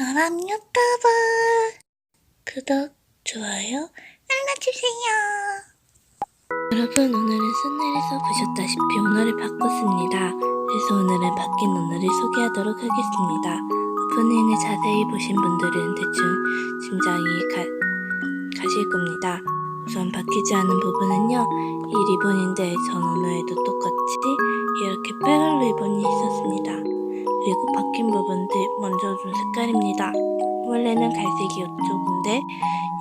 연합 유튜브 구독, 좋아요 눌러주세요. 여러분 오늘은 썬날에서 보셨다시피 오늘을 바꿨습니다. 그래서 오늘은 바뀐 오늘을 소개하도록 하겠습니다. 오프닝을 자세히 보신 분들은 대충 짐작이 가, 가실 겁니다. 우선 바뀌지 않은 부분은요. 이 리본인데 전 오늘에도 똑같이 이렇게 빨간 리본이 있었습니다. 그리고 바뀐 부분들 먼저 좀 색깔입니다. 원래는 갈색이었죠. 근데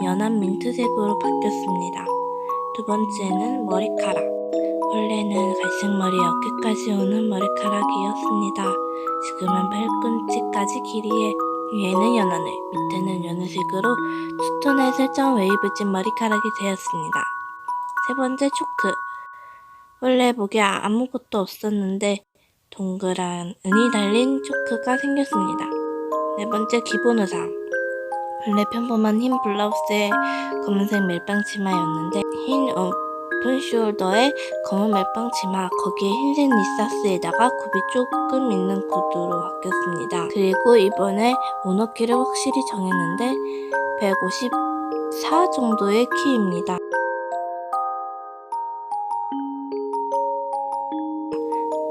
연한 민트색으로 바뀌었습니다. 두 번째는 머리카락. 원래는 갈색 머리 어깨까지 오는 머리카락이었습니다. 지금은 발꿈치까지 길이에 위에는 연하늘, 밑에는 연두색으로 투톤의 설정 웨이브진 머리카락이 되었습니다. 세 번째 초크. 원래 목에 아무것도 없었는데 동그란 은이 달린 초크가 생겼습니다. 네 번째 기본 의상. 원래 평범한 흰 블라우스에 검은색 멜빵 치마였는데 흰 오픈 숄더에 검은 멜빵 치마 거기에 흰색 니사스에다가 굽이 조금 있는 구두로 바뀌었습니다. 그리고 이번에 오너키를 확실히 정했는데 154 정도의 키입니다.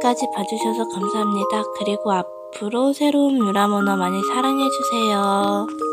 끝까지 봐주셔서 감사합니다. 그리고 앞으로 새로운 뮤라모너 많이 사랑해주세요.